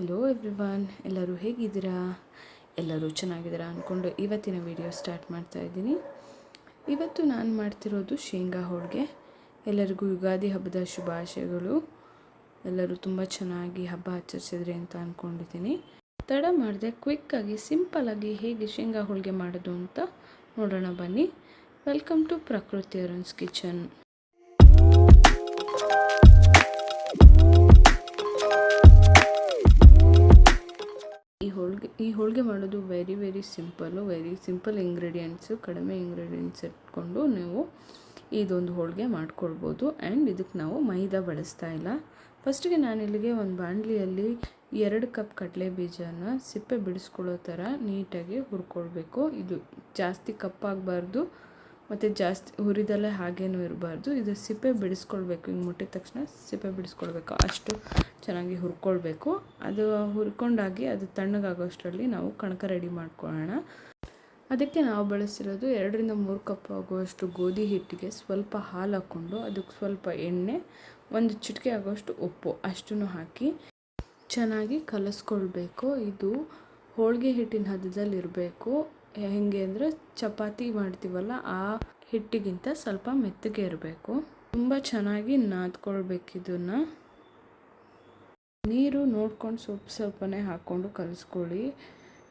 Hello everyone, ಎಲ್ಲರೂ ಹೇಗಿದ್ದೀರಾ? ಎಲ್ಲರೂ ಚೆನ್ನಾಗಿದ್ದೀರಾ ಅಂದ್ಕೊಂಡು ಇವತ್ತಿನ ವಿಡಿಯೋ ಸ್ಟಾರ್ಟ್ ಮಾಡ್ತಾ ಇದ್ದೀನಿ. ಇವತ್ತು ನಾನು ಮಾಡ್ತಿರೋದು ಶೇಂಗಾ ಹೋಳಿಗೆ. ಎಲ್ಲರಿಗೂ ಯುಗಾದಿ ಹಬ್ಬದ ಶುಭಾಶಯಗಳು. ಎಲ್ಲರೂ ತುಂಬ ಚೆನ್ನಾಗಿ ಹಬ್ಬ ಆಚರಿಸಿದ್ರಿ ಅಂತ ಅಂದ್ಕೊಂಡಿದ್ದೀನಿ ತಡ ಮಾಡಿದೆ ಕ್ವಿಕ್ಕಾಗಿ ಸಿಂಪಲ್ಲಾಗಿ ಹೇಗೆ ಶೇಂಗಾ ಹೋಳಿಗೆ ಮಾಡೋದು ಅಂತ ನೋಡೋಣ ಬನ್ನಿ. ವೆಲ್ಕಮ್ ಟು ಪ್ರಕೃತಿ ಅರುಣ್ಸ್ ಕಿಚನ್ ಹೋಳಿಗೆ, ಈ ಹೋಳಿಗೆ ಮಾಡೋದು very very simple very simple ingredients ಕಡಿಮೆ ಇಂಗ್ರೀಡಿಯೆಂಟ್ಸ್ ಇಟ್ಕೊಂಡು ನೀವು ಇದೊಂದು ಹೋಳಿಗೆ ಮಾಡ್ಕೊಳ್ಬೋದು. ಆ್ಯಂಡ್ ಇದಕ್ಕೆ ನಾವು ಮೈದಾ ಬಳಸ್ತಾ ಇಲ್ಲ. ಫಸ್ಟಿಗೆ ನಾನು ಇಲ್ಲಿಗೆ ಒಂದು ಬಾಣಲಿಯಲ್ಲಿ ಎರಡು ಕಪ್ ಕಡಲೆ ಬೀಜನ ಸಿಪ್ಪೆ ಬಿಡಿಸ್ಕೊಳ್ಳೋ ಥರ ನೀಟಾಗಿ ಹುರ್ಕೊಳ್ಬೇಕು. ಇದು ಜಾಸ್ತಿ ಕಪ್ಪಾಗಬಾರ್ದು ಮತ್ತು ಜಾಸ್ತಿ ಹುರಿದಲ್ಲೇ ಹಾಗೇನೂ ಇರಬಾರ್ದು. ಇದು ಸಿಪ್ಪೆ ಬಿಡಿಸ್ಕೊಳ್ಬೇಕು. ಹಿಂಗೆ ಮುಟ್ಟಿದ ತಕ್ಷಣ ಸಿಪ್ಪೆ ಬಿಡಿಸ್ಕೊಳ್ಬೇಕು. ಅಷ್ಟು ಚೆನ್ನಾಗಿ ಹುರ್ಕೊಳ್ಬೇಕು. ಅದು ಹುರ್ಕೊಂಡಾಗಿ ಅದು ತಣ್ಣಗಾಗೋಷ್ಟರಲ್ಲಿ ನಾವು ಕಣಕ ರೆಡಿ ಮಾಡ್ಕೊಳ್ಳೋಣ. ಅದಕ್ಕೆ ನಾವು ಬಳಸಿರೋದು ಎರಡರಿಂದ ಮೂರು ಕಪ್ ಆಗುವಷ್ಟು ಗೋಧಿ ಹಿಟ್ಟಿಗೆ ಸ್ವಲ್ಪ ಹಾಲು ಹಾಕ್ಕೊಂಡು ಅದಕ್ಕೆ ಸ್ವಲ್ಪ ಎಣ್ಣೆ, ಒಂದು ಚಿಟಿಕೆ ಆಗೋಷ್ಟು ಉಪ್ಪು ಅಷ್ಟನ್ನು ಹಾಕಿ ಚೆನ್ನಾಗಿ ಕಲಸ್ಕೊಳ್ಬೇಕು. ಇದು ಹೋಳಿಗೆ ಹಿಟ್ಟಿನ ಹದದಲ್ಲಿ ಇರಬೇಕು. ಹೆಂಗೆ ಅಂದರೆ ಚಪಾತಿ ಮಾಡ್ತೀವಲ್ಲ ಆ ಹಿಟ್ಟಿಗಿಂತ ಸ್ವಲ್ಪ ಮೆತ್ತಗೆ ಇರಬೇಕು. ತುಂಬ ಚೆನ್ನಾಗಿ ನಾದ್ಕೊಳ್ಬೇಕಿದನ್ನು ನೀರು ನೋಡ್ಕೊಂಡು ಸ್ವಲ್ಪ ಸ್ವಲ್ಪನೇ ಹಾಕ್ಕೊಂಡು ಕಲಿಸ್ಕೊಳ್ಳಿ.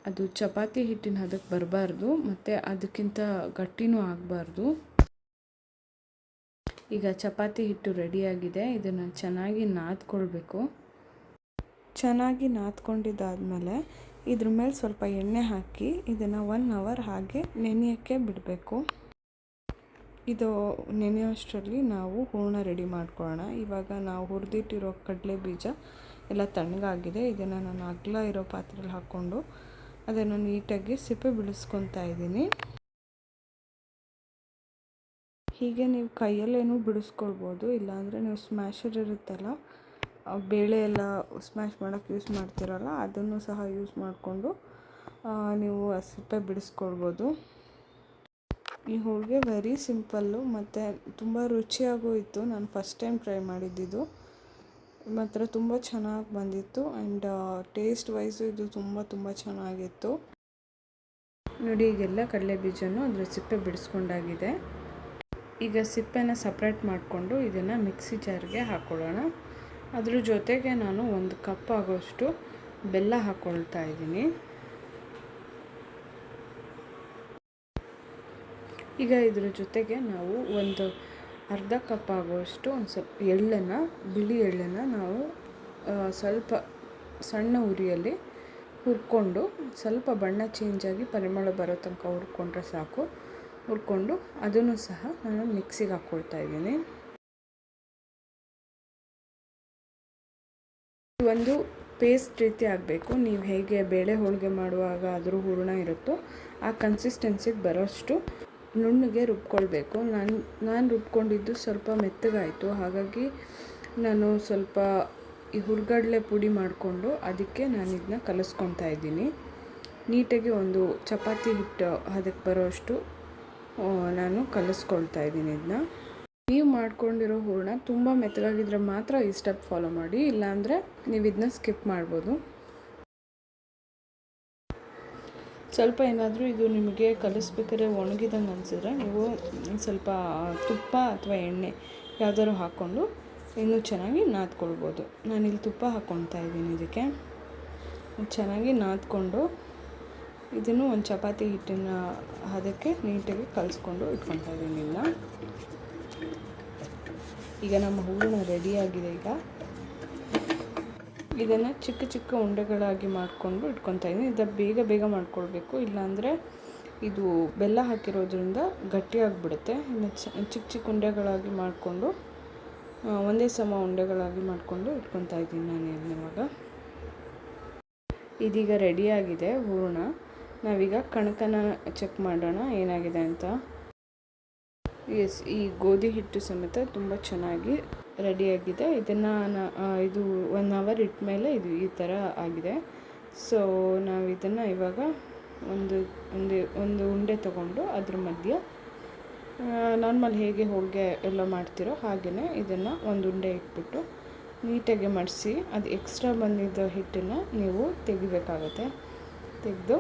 ಅದು ಚಪಾತಿ ಹಿಟ್ಟಿನ ಅದಕ್ಕೆ ಬರಬಾರ್ದು, ಮತ್ತು ಅದಕ್ಕಿಂತ ಗಟ್ಟಿನೂ ಆಗಬಾರ್ದು. ಈಗ ಚಪಾತಿ ಹಿಟ್ಟು ರೆಡಿಯಾಗಿದೆ, ಇದನ್ನು ಚೆನ್ನಾಗಿ ನಾದ್ಕೊಳ್ಬೇಕು. ಚೆನ್ನಾಗಿ ನಾದ್ಕೊಂಡಿದ್ದಾದಮೇಲೆ ಇದ್ರ ಮೇಲೆ ಸ್ವಲ್ಪ ಎಣ್ಣೆ ಹಾಕಿ ಇದನ್ನು ಒನ್ ಅವರ್ ಹಾಗೆ ನೆನೆಯೋಕ್ಕೆ ಬಿಡಬೇಕು. ಇದು ನೆನೆಯೋಷ್ಟರಲ್ಲಿ ನಾವು ಹೂರ್ಣ ರೆಡಿ ಮಾಡ್ಕೊಳ್ಳೋಣ. ಇವಾಗ ನಾವು ಹುರಿದಿಟ್ಟಿರೋ ಕಡಲೆ ಬೀಜ ಎಲ್ಲ ತಣ್ಣಗಾಗಿದೆ. ಇದನ್ನು ನಾನು ಅಗಲ ಇರೋ ಪಾತ್ರೆಯಲ್ಲಿ ಹಾಕ್ಕೊಂಡು ಅದನ್ನು ನೀಟಾಗಿ ಸಿಪ್ಪೆ ಬಿಡಿಸ್ಕೊತಾ ಇದ್ದೀನಿ. ಹೀಗೆ ನೀವು ಕೈಯಲ್ಲೇನೂ ಬಿಡಿಸ್ಕೊಳ್ಬೋದು. ಇಲ್ಲಾಂದರೆ ನೀವು ಸ್ಮ್ಯಾಶರ್ ಇರುತ್ತಲ್ಲ ಬೇಳೆ ಎಲ್ಲ ಸ್ಮ್ಯಾಶ್ ಮಾಡೋಕ್ಕೆ ಯೂಸ್ ಮಾಡ್ತೀರಲ್ಲ, ಅದನ್ನು ಸಹ ಯೂಸ್ ಮಾಡಿಕೊಂಡು ನೀವು ಸಿಪ್ಪೆ ಬಿಡಿಸ್ಕೊಳ್ಬೋದು. ಈ ಹೋಳಿಗೆ ವೆರಿ ಸಿಂಪಲ್ಲು ಮತ್ತು ತುಂಬ ರುಚಿಯಾಗೂ ಇತ್ತು. ನಾನು ಫಸ್ಟ್ ಟೈಮ್ ಟ್ರೈ ಮಾಡಿದ್ದಿದ್ದು ಮಾತ್ರ ತುಂಬ ಚೆನ್ನಾಗಿ ಬಂದಿತ್ತು ಆ್ಯಂಡ್ ಟೇಸ್ಟ್ ವೈಸು ಇದು ತುಂಬ ತುಂಬ ಚೆನ್ನಾಗಿತ್ತು. ನೋಡಿ, ಈಗೆಲ್ಲ ಕಡಲೆ ಬೀಜನೂ ಅದರ ಸಿಪ್ಪೆ ಬಿಡಿಸ್ಕೊಂಡಾಗಿದೆ. ಈಗ ಸಿಪ್ಪೆನ ಸಪ್ರೇಟ್ ಮಾಡಿಕೊಂಡು ಇದನ್ನು ಮಿಕ್ಸಿ ಜಾರ್ಗೆ ಹಾಕ್ಕೊಳ್ಳೋಣ ಅದ್ರ ಜೊತೆಗೆ ನಾನು ಒಂದು ಕಪ್ ಆಗೋಷ್ಟು ಬೆಲ್ಲ ಹಾಕ್ಕೊಳ್ತಾ ಇದ್ದೀನಿ. ಈಗ ಇದ್ರ ಜೊತೆಗೆ ನಾವು ಒಂದು ಅರ್ಧ ಕಪ್ ಆಗುವಷ್ಟು ಒಂದು ಸ್ವಲ್ಪ ಎಳ್ಳನ್ನು, ಬಿಳಿ ಎಳ್ಳನ್ನು ನಾವು ಸ್ವಲ್ಪ ಸಣ್ಣ ಉರಿಯಲ್ಲಿ ಹುರ್ಕೊಂಡು, ಸ್ವಲ್ಪ ಬಣ್ಣ ಚೇಂಜ್ ಆಗಿ ಪರಿಮಳ ಬರೋ ತನಕ ಹುರ್ಕೊಂಡ್ರೆ ಸಾಕು. ಹುರ್ಕೊಂಡು ಅದನ್ನು ಸಹ ನಾನು ಮಿಕ್ಸಿಗೆ ಹಾಕ್ಕೊಳ್ತಾ ಇದ್ದೀನಿ. ಒಂದು ಪೇಸ್ಟ್ ರೀತಿ ಆಗಬೇಕು. ನೀವು ಹೇಗೆ ಬೇಳೆ ಹೋಳಿಗೆ ಮಾಡುವಾಗ ಅದ್ರ ಹೂರಣ ಇರುತ್ತೋ ಆ ಕನ್ಸಿಸ್ಟೆನ್ಸಿಗೆ ಬರೋಷ್ಟು ನುಣ್ಣಗೆ ರುಬ್ಕೊಳ್ಬೇಕು. ನಾನು ನಾನು ರುಬ್ಕೊಂಡಿದ್ದು ಸ್ವಲ್ಪ ಮೆತ್ತಗಾಯಿತು. ಹಾಗಾಗಿ ನಾನು ಸ್ವಲ್ಪ ಈ ಹುರ್ಗಡ್ಲೆ ಪುಡಿ ಮಾಡಿಕೊಂಡು ಅದಕ್ಕೆ ನಾನು ಇದನ್ನ ಕಲಿಸ್ಕೊತಾ ಇದ್ದೀನಿ. ನೀಟಾಗಿ ಒಂದು ಚಪಾತಿ ಹಿಟ್ಟು ಅದಕ್ಕೆ ಬರೋಷ್ಟು ನಾನು ಕಲಿಸ್ಕೊಳ್ತಾ ಇದ್ದೀನಿ ಇದನ್ನ ನೀವು ಮಾಡ್ಕೊಂಡಿರೋ ಹೂರಣ ತುಂಬ ಮೆತ್ತಗಾಗಿದ್ರೆ ಮಾತ್ರ ಈ ಸ್ಟೆಪ್ ಫಾಲೋ ಮಾಡಿ, ಇಲ್ಲಾಂದರೆ ನೀವು ಇದನ್ನ ಸ್ಕಿಪ್ ಮಾಡ್ಬೋದು. ಸ್ವಲ್ಪ ಏನಾದರೂ ಇದು ನಿಮಗೆ ಕಲಿಸ್ಬೇಕಾದ್ರೆ ಒಣಗಿದಂಗೆ ಅನಿಸಿದ್ರೆ ನೀವು ಸ್ವಲ್ಪ ತುಪ್ಪ ಅಥವಾ ಎಣ್ಣೆ ಯಾವ್ದಾದ್ರು ಹಾಕ್ಕೊಂಡು ಇನ್ನೂ ಚೆನ್ನಾಗಿ ನಾದ್ಕೊಳ್ಬೋದು. ನಾನಿಲ್ಲಿ ತುಪ್ಪ ಹಾಕ್ಕೊಳ್ತಾ ಇದ್ದೀನಿ ಇದಕ್ಕೆ. ಚೆನ್ನಾಗಿ ನಾದ್ಕೊಂಡು ಇದನ್ನು ಒಂದು ಚಪಾತಿ ಹಿಟ್ಟಿನ ಅದಕ್ಕೆ ನೀಟಾಗಿ ಕಲಿಸ್ಕೊಂಡು ಇಟ್ಕೊತಾ ಇದ್ದೀನಿ ಇಲ್ಲ ಈಗ ನಮ್ಮ ಹೂರಣ ರೆಡಿಯಾಗಿದೆ ಈಗ. ಇದನ್ನು ಚಿಕ್ಕ ಚಿಕ್ಕ ಉಂಡೆಗಳಾಗಿ ಮಾಡಿಕೊಂಡು ಇಟ್ಕೊತಾ ಇದ್ದೀನಿ. ಇದು ಬೇಗ ಬೇಗ ಮಾಡ್ಕೊಳ್ಬೇಕು. ಇಲ್ಲಾಂದರೆ ಇದು ಬೆಲ್ಲ ಹಾಕಿರೋದ್ರಿಂದ ಗಟ್ಟಿಯಾಗಿಬಿಡುತ್ತೆ ಇನ್ನು ಚಿಕ್ಕ ಚಿಕ್ಕ ಉಂಡೆಗಳಾಗಿ ಮಾಡಿಕೊಂಡು ಒಂದೇ ಸಮ ಉಂಡೆಗಳಾಗಿ ಮಾಡಿಕೊಂಡು ಇಟ್ಕೊತಾ ಇದ್ದೀನಿ ನಾನು ಇವಾಗ. ಇದೀಗ ರೆಡಿಯಾಗಿದೆ ಹೂರಣ ನಾವೀಗ ಕಣಕನ ಚೆಕ್ ಮಾಡೋಣ ಏನಾಗಿದೆ ಅಂತ. ಎಸ್ ಈ ಗೋಧಿ ಹಿಟ್ಟು ಸಮೇತ ತುಂಬ ಚೆನ್ನಾಗಿ ರೆಡಿಯಾಗಿದೆ ಇದನ್ನು ಇದು ಒನ್ ಅವರ್ ಇಟ್ಟ ಮೇಲೆ ಇದು ಈ ಥರ ಆಗಿದೆ. ಸೊ ನಾವು ಇದನ್ನು ಇವಾಗ ಒಂದು ಒಂದು ಒಂದು ಉಂಡೆ ತಗೊಂಡು ಅದ್ರ ಮಧ್ಯೆ ನಾರ್ಮಲ್ ಹೇಗೆ ಹೋಳಿಗೆ ಎಲ್ಲ ಮಾಡ್ತಿರೋ ಹಾಗೆಯೇ ಇದನ್ನು ಒಂದು ಉಂಡೆ ಇಟ್ಬಿಟ್ಟು ನೀಟಾಗಿ ಮಡಿಸಿ ಅದು ಎಕ್ಸ್ಟ್ರಾ ಬಂದಿದ್ದ ಹಿಟ್ಟನ್ನು ನೀವು ತೆಗಿಬೇಕಾಗತ್ತೆ. ತೆಗೆದು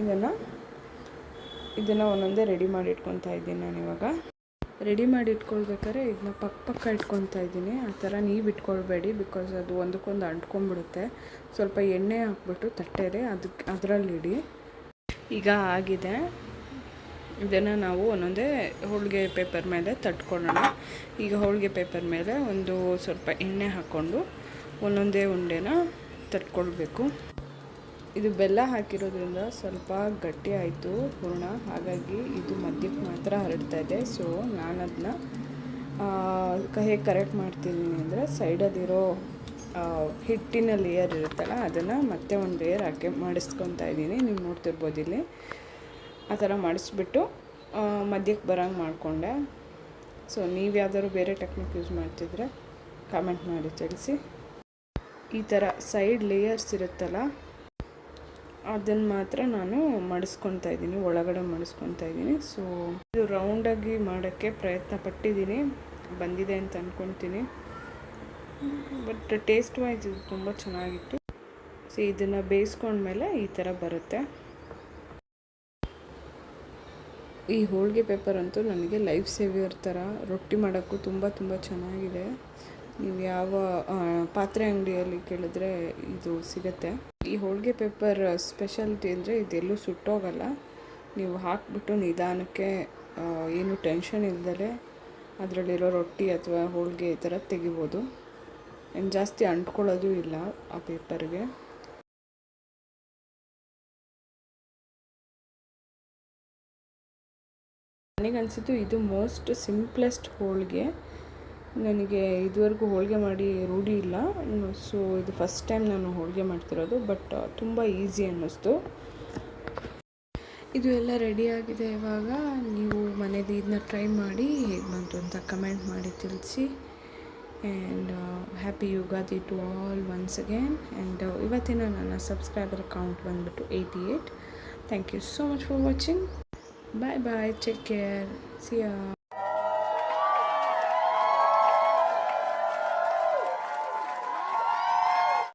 ಇದನ್ನು ಇದನ್ನು ಒಂದೊಂದೇ ರೆಡಿ ಮಾಡಿ ಇಟ್ಕೊತಾ ಇದ್ದೀನಿ ನಾನು ಇವಾಗ. ರೆಡಿ ಮಾಡಿ ಇಟ್ಕೊಳ್ಬೇಕಾದ್ರೆ ಇದನ್ನ ಪಕ್ಕ ಪಕ್ಕ ಇಟ್ಕೊತಾ ಇದ್ದೀನಿ. ಆ ಥರ ನೀವು ಇಟ್ಕೊಳ್ಬೇಡಿ ಬಿಕಾಸ್ ಅದು ಒಂದಕ್ಕೊಂದು ಅಂಟ್ಕೊಂಡ್ಬಿಡುತ್ತೆ. ಸ್ವಲ್ಪ ಎಣ್ಣೆ ಹಾಕ್ಬಿಟ್ಟು ತಟ್ಟೆರೆ ಅದಕ್ಕೆ ಅದರಲ್ಲಿ ಇಡಿ. ಈಗ ಆಗಿದೆ. ಇದನ್ನು ನಾವು ಒಂದೊಂದೇ ಹೋಳಿಗೆ ಪೇಪರ್ ಮೇಲೆ ತಟ್ಕೊಳ್ಳೋಣ. ಈಗ ಹೋಳಿಗೆ ಪೇಪರ್ ಮೇಲೆ ಒಂದು ಸ್ವಲ್ಪ ಎಣ್ಣೆ ಹಾಕ್ಕೊಂಡು ಒಂದೊಂದೇ ಉಂಡೆನ ತಟ್ಕೊಳ್ಬೇಕು. ಇದು ಬೆಲ್ಲ ಹಾಕಿರೋದ್ರಿಂದ ಸ್ವಲ್ಪ ಗಟ್ಟಿ ಆಯಿತು, ಹೂರ್ಣ. ಹಾಗಾಗಿ ಇದು ಮಧ್ಯಕ್ಕೆ ಮಾತ್ರ ಹರಡ್ತಾ ಇದೆ. ಸೊ ನಾನು ಅದನ್ನ ಹೇಗೆ ಕರೆಕ್ಟ್ ಮಾಡ್ತಿದ್ದೀನಿ ಅಂದರೆ ಸೈಡಲ್ಲಿರೋ ಹಿಟ್ಟಿನ ಲೇಯರ್ ಇರುತ್ತಲ್ಲ, ಅದನ್ನು ಮತ್ತೆ ಒಂದು ಲೇಯರ್ ಹಾಕಿ ಮಾಡಿಸ್ಕೊತಾ ಇದ್ದೀನಿ. ನೀವು ನೋಡ್ತಿರ್ಬೋದು ಇಲ್ಲಿ. ಆ ಥರ ಮಾಡಿಸ್ಬಿಟ್ಟು ಮಧ್ಯಕ್ಕೆ ಬರೋಂಗೆ ಮಾಡಿಕೊಂಡೆ. ಸೊ ನೀವು ಯಾವ್ದಾದ್ರು ಬೇರೆ ಟೆಕ್ನಿಕ್ ಯೂಸ್ ಮಾಡ್ತಿದ್ರೆ ಕಾಮೆಂಟ್ ಮಾಡಿ ತಿಳಿಸಿ. ಈ ಥರ ಸೈಡ್ ಲೇಯರ್ಸ್ ಇರುತ್ತಲ್ಲ ಅದನ್ನು ಮಾತ್ರ ನಾನು ಮಡಿಸ್ಕೊತಾ ಇದ್ದೀನಿ, ಒಳಗಡೆ ಮಡಿಸ್ಕೊತಾ ಇದ್ದೀನಿ. ಸೊ ಇದು ರೌಂಡಾಗಿ ಮಾಡೋಕ್ಕೆ ಪ್ರಯತ್ನ ಪಟ್ಟಿದ್ದೀನಿ, ಬಂದಿದೆ ಅಂತ ಅಂದ್ಕೊತೀನಿ ಬಟ್ ಟೇಸ್ಟ್ ವೈಸ್ ಇದು ತುಂಬ ಚೆನ್ನಾಗಿತ್ತು. ಸೊ ಇದನ್ನು ಬೇಯಿಸ್ಕೊಂಡ್ಮೇಲೆ ಈ ಥರ ಬರುತ್ತೆ. ಈ ಹೋಳಿಗೆ ಪೇಪರ್ ಅಂತೂ ನನಗೆ ಲೈಫ್ ಸೇವಿಯರ್ ಥರ ರೊಟ್ಟಿ ಮಾಡೋಕ್ಕೂ ತುಂಬ ತುಂಬ ಚೆನ್ನಾಗಿದೆ. ನೀವು ಯಾವ ಪಾತ್ರೆ ಅಂಗಡಿಯಲ್ಲಿ ಕೇಳಿದ್ರೆ ಇದು ಸಿಗುತ್ತೆ. ಈ ಹೋಳಿಗೆ ಪೇಪರ್ ಸ್ಪೆಷಾಲಿಟಿ ಅಂದರೆ ಇದೆಲ್ಲೂ ಸುಟ್ಟೋಗಲ್ಲ. ನೀವು ಹಾಕಿಬಿಟ್ಟು ನಿಧಾನಕ್ಕೆ ಏನು ಟೆನ್ಷನ್ ಇಲ್ದಲೆ ಅದರಲ್ಲಿರೋ ರೊಟ್ಟಿ ಅಥವಾ ಹೋಳಿಗೆ ಈ ಥರ ತೆಗಿಬೋದು. ಏನು ಜಾಸ್ತಿ ಅಂಟ್ಕೊಳ್ಳೋದು ಇಲ್ಲ ಆ ಪೇಪರ್ಗೆ. ನನಗನ್ಸಿದ್ದು ಇದು ಮೋಸ್ಟ್ ಸಿಂಪ್ಲೆಸ್ಟ್ ಹೋಳಿಗೆ. ನನಗೆ ಇದುವರೆಗೂ ಹೋಳಿಗೆ ಮಾಡಿ ರೂಢಿ ಇಲ್ಲ. ಸೊ ಇದು ಫಸ್ಟ್ ಟೈಮ್ ನಾನು ಹೋಳಿಗೆ ಮಾಡ್ತಿರೋದು ಬಟ್ ತುಂಬ ಈಸಿ ಅನ್ನಿಸ್ತು. ಇದು ಎಲ್ಲ ರೆಡಿಯಾಗಿದೆ ಇವಾಗ. ನೀವು ಮನೇಲಿ ಇದನ್ನ ಟ್ರೈ ಮಾಡಿ ಹೇಗೆ ಬಂತು ಅಂತ ಕಮೆಂಟ್ ಮಾಡಿ ತಿಳಿಸಿ. And happy Ugadi to all once again and ಇವತ್ತಿನ ನನ್ನ ಸಬ್ಸ್ಕ್ರೈಬರ್ ಅಕೌಂಟ್ ಬಂದುಬಿಟ್ಟು eighty eight thank you so much for watching bye bye take care see ya